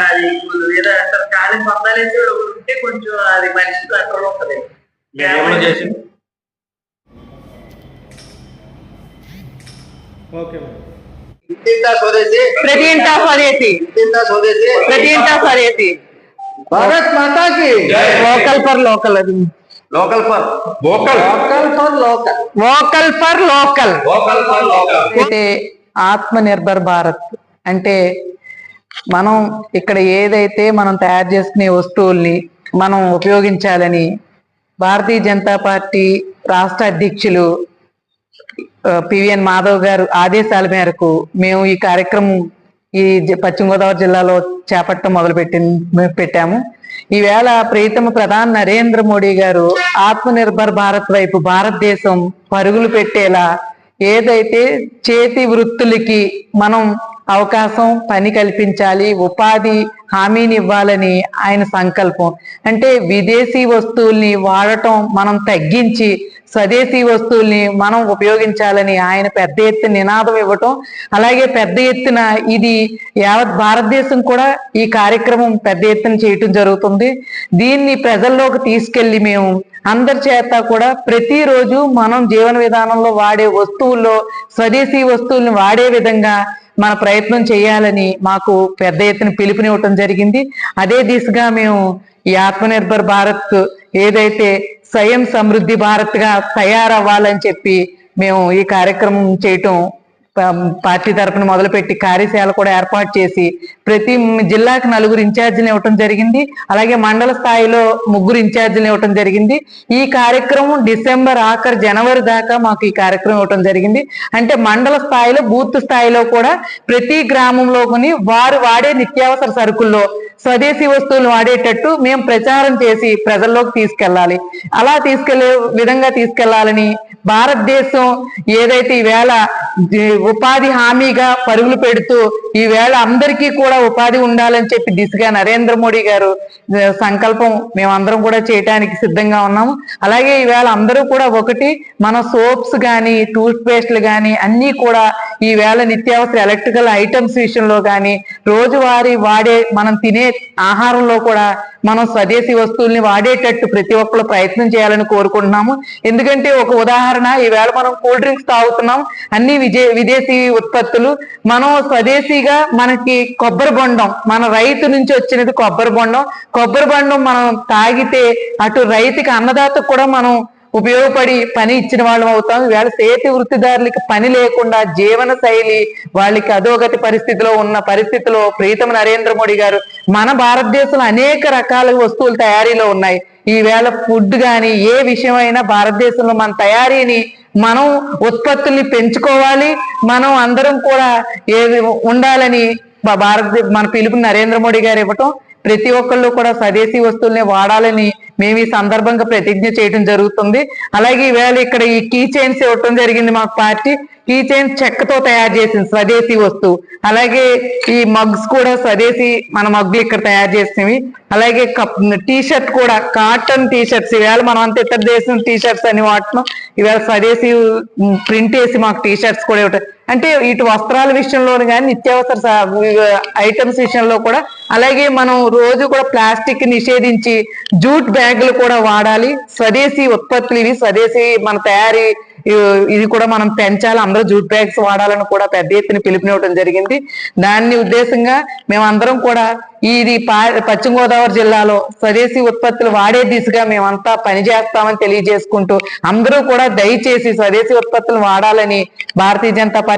అది ఏదో అంటారు కాలి పొందాలేసి ఉంటే కొంచెం అది మనిషి కంట్రోల్ ఉంటది ఓకే ప్రతి ఇంటా స్వదేశీ? ప్రతి ఇంటా స్వదేశీ? భారత్ మాతాకి. లోకల్ ఫర్ లోకల్ అది. Local for local local for local local for local local for local అయితే ఆత్మ నిర్భర్ భారత్. అంటే మనం ఇక్కడ ఏదైతే మనం తయారు చేసుకునే వస్తువుల్ని మనం ఉపయోగించాలని భారతీయ జనతా పార్టీ రాష్ట్ర అధ్యక్షులు పివిఎన్ మాధవ్ గారు ఆదేశాల మేరకు మేము ఈ కార్యక్రమం ఈ జ- పశ్చిమ గోదావరి జిల్లాలో చేపట్టడం మొదలు పెట్టి పెట్టాము. ఈవేళ ప్రీతమ ప్రధాని నరేంద్ర మోడీ గారు ఆత్మ నిర్భర్ భారత్ వైపు భారతదేశం పరుగులు పెట్టేలా ఏదైతే చేతి వృత్తులకి మనం అవకాశం పని కల్పించాలి ఉపాధి హామీని ఇవ్వాలని ఆయన సంకల్పం. అంటే విదేశీ వస్తువుల్ని వాడటం మనం తగ్గించి స్వదేశీ వస్తువుల్ని మనం ఉపయోగించాలని ఆయన పెద్ద ఎత్తున నినాదం ఇవ్వటం. అలాగే పెద్ద ఎత్తున ఇది యావత్ భారతదేశం కూడా ఈ కార్యక్రమం పెద్ద ఎత్తున చేయటం జరుగుతుంది. దీన్ని ప్రజల్లోకి తీసుకెళ్ళి మేము అందరి చేత కూడా ప్రతిరోజు మనం జీవన విధానంలో వాడే వస్తువుల్లో స్వదేశీ వస్తువుల్ని వాడే విధంగా మన ప్రయత్నం చేయాలని మాకు పెద్ద ఎత్తున పిలుపునివ్వటం జరిగింది. అదే దిశగా మేము ఈ ఆత్మనిర్భర్ భారత్ ఏదైతే స్వయం సమృద్ధి భారత్గా తయారవ్వాలని చెప్పి మేము ఈ కార్యక్రమం చేయటం పార్టీ తరపున మొదలుపెట్టి కార్యశాల కూడా ఏర్పాటు చేసి ప్రతి జిల్లాకి నలుగురు ఇన్ఛార్జీలు ఇవ్వటం జరిగింది. అలాగే మండల స్థాయిలో ముగ్గురు ఇన్ఛార్జీలు ఇవ్వటం జరిగింది. ఈ కార్యక్రమం డిసెంబర్ ఆఖరు జనవరి దాకా మాకు ఈ కార్యక్రమం ఇవ్వటం జరిగింది. అంటే మండల స్థాయిలో బూత్ స్థాయిలో కూడా ప్రతి గ్రామంలో కొని వారు వాడే నిత్యావసర సరుకుల్లో స్వదేశీ వస్తువులు వాడేటట్టు మేము ప్రచారం చేసి ప్రజల్లోకి తీసుకెళ్ళాలి. అలా తీసుకెళ్ళే విధంగా తీసుకెళ్ళాలని భారతదేశం ఏదైతే ఈవేళ ఉపాధి హామీగా పరుగులు పెడుతూ ఈవేళ అందరికీ కూడా ఉపాధి ఉండాలని చెప్పి దిశగా నరేంద్ర మోడీ గారు సంకల్పం మేమందరం కూడా చేయడానికి సిద్ధంగా ఉన్నాము. అలాగే ఈవేళ అందరూ కూడా ఒకటి మన సోప్స్ కానీ టూత్ పేస్ట్లు కానీ అన్ని కూడా ఈవేళ నిత్యావసర ఎలక్ట్రికల్ ఐటమ్స్ విషయంలో కానీ రోజువారీ వాడే మనం తినే ఆహారంలో కూడా మనం స్వదేశీ వస్తువుల్ని వాడేటట్టు ప్రతి ఒక్కరు ప్రయత్నం చేయాలని కోరుకుంటున్నాము. ఎందుకంటే ఒక ఉదాహరణ ఈవేళ మనం కూల్ డ్రింక్స్ తాగుతున్నాం అన్ని విజే విదేశీ ఉత్పత్తులు. మనం స్వదేశీగా మనకి కొబ్బరి బొండం మన రైతు నుంచి వచ్చినది కొబ్బరి బొండం. కొబ్బరి బొండం మనం తాగితే అటు రైతుకి అన్నదాతకు కూడా మనం ఉపయోగపడి పని ఇచ్చిన వాళ్ళం అవుతాం. వేళ చేతి వృత్తిదారులకి పని లేకుండా జీవన శైలి వాళ్ళకి అధోగతి పరిస్థితిలో ఉన్న పరిస్థితిలో ప్రీతమ నరేంద్ర మోడీ గారు మన భారతదేశంలో అనేక రకాల వస్తువులు తయారీలో ఉన్నాయి. ఈవేళ ఫుడ్ కానీ ఏ విషయమైనా భారతదేశంలో మన తయారీని మనం ఉత్పత్తుల్ని పెంచుకోవాలి. మనం అందరం కూడా ఏది ఉండాలని భారత మన పిలుపు నరేంద్ర మోడీ గారు ఇవ్వటం ప్రతి ఒక్కళ్ళు కూడా స్వదేశీ వస్తువుల్ని వాడాలని మేము ఈ సందర్భంగా ప్రతిజ్ఞ చేయడం జరుగుతుంది. అలాగే ఈవేళ ఇక్కడ ఈ కీ చైన్స్ ఇవ్వటం జరిగింది మాకు పార్టీ. కీ చైన్స్ చెక్కతో తయారు చేసింది స్వదేశీ వస్తువు. అలాగే ఈ మగ్స్ కూడా స్వదేశీ మన మగ్గులు ఇక్కడ తయారు చేసినవి. అలాగే కప్ టీ షర్ట్ కూడా కాటన్ టీ షర్ట్స్ మనం అంత ఇతర దేశం టీ షర్ట్స్ అని వాడుతున్నాం. ఇవాళ స్వదేశీ ప్రింట్ వేసి మాకు టీ షర్ట్స్ కూడా ఇవ్వటం. అంటే ఇటు వస్త్రాల విషయంలోను కానీ నిత్యావసర ఐటమ్స్ విషయంలో కూడా. అలాగే మనం రోజు కూడా ప్లాస్టిక్ నిషేధించి జూట్ బ్యాగులు కూడా వాడాలి. స్వదేశీ ఉత్పత్తులు ఇవి. స్వదేశీ మన తయారీ ఇది కూడా మనం పెంచాలి. అందరూ జూట్ బ్యాగ్స్ వాడాలని కూడా పెద్ద ఎత్తున పిలుపునివ్వడం జరిగింది. దాన్ని ఉద్దేశంగా మేమందరం కూడా ఇది పా- పశ్చిమ గోదావరి జిల్లాలో స్వదేశీ ఉత్పత్తులు వాడే దిశగా మేమంతా పనిచేస్తామని తెలియజేసుకుంటూ అందరూ కూడా దయచేసి స్వదేశీ ఉత్పత్తులు వాడాలని భారతీయ జనతా పార్టీ